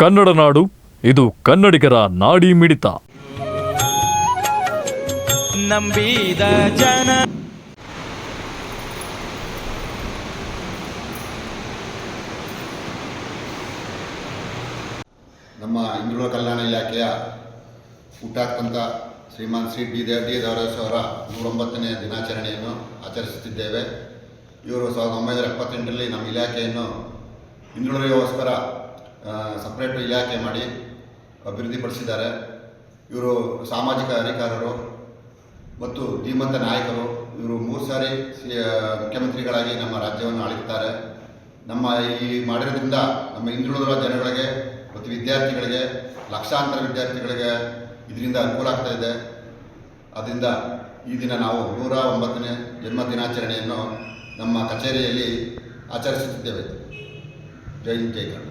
ಕನ್ನಡ ನಾಡು ಇದು ಕನ್ನಡಿಗರ ನಾಡಿ ಮಿಡಿತ. ನಂಬಿದ ಜನ. ನಮ್ಮ ಹಿಂದುಳಿದ ಕಲ್ಯಾಣ ಇಲಾಖೆಯ ಹುಟ್ಟಾಕ್ಕಂಥ ಶ್ರೀಮಾನ್ ಶ್ರೀ ಡಿ ದೇವ್ ಡಿ ದೇವರಾಜ್ ಅವರ ನೂರೊಂಬತ್ತನೇ ದಿನಾಚರಣೆಯನ್ನು ಆಚರಿಸುತ್ತಿದ್ದೇವೆ. ಇವರು ಸಾವಿರದ ಒಂಬೈನೂರ ಎಪ್ಪತ್ತೆಂಟರಲ್ಲಿ ನಮ್ಮ ಇಲಾಖೆಯನ್ನು ಹಿಂದುಳಿದರಿಗೋಸ್ಕರ ಸಪ್ರೇಟ್ ಇಲಾಖೆ ಮಾಡಿ ಅಭಿವೃದ್ಧಿಪಡಿಸಿದ್ದಾರೆ ಇವರು ಸಾಮಾಜಿಕ ಅಧಿಕಾರರು ಮತ್ತು ಧೀಮಂತ ನಾಯಕರು. ಇವರು ಮೂರು ಸಾರಿ ಮುಖ್ಯಮಂತ್ರಿಗಳಾಗಿ ನಮ್ಮ ರಾಜ್ಯವನ್ನು ಆಳುತ್ತಾರೆ ನಮ್ಮ ಈ ಮಾಡಿರೋದ್ರಿಂದ ನಮ್ಮ ಹಿಂದುಳಿದ ಜನಗಳಿಗೆ ಮತ್ತು ವಿದ್ಯಾರ್ಥಿಗಳಿಗೆ ಲಕ್ಷಾಂತರ ವಿದ್ಯಾರ್ಥಿಗಳಿಗೆ ಇದರಿಂದ ಅನುಕೂಲ ಆಗ್ತಾ ಇದೆ. ಅದರಿಂದ ಈ ದಿನ ನಾವು ನೂರ ಒಂಬತ್ತನೇ ಜನ್ಮ ದಿನಾಚರಣೆಯನ್ನು ನಮ್ಮ ಕಚೇರಿಯಲ್ಲಿ ಆಚರಿಸುತ್ತಿದ್ದೇವೆ. ಜೈ ಹಿಂದ್, ಜೈ ಕನ್ನಡ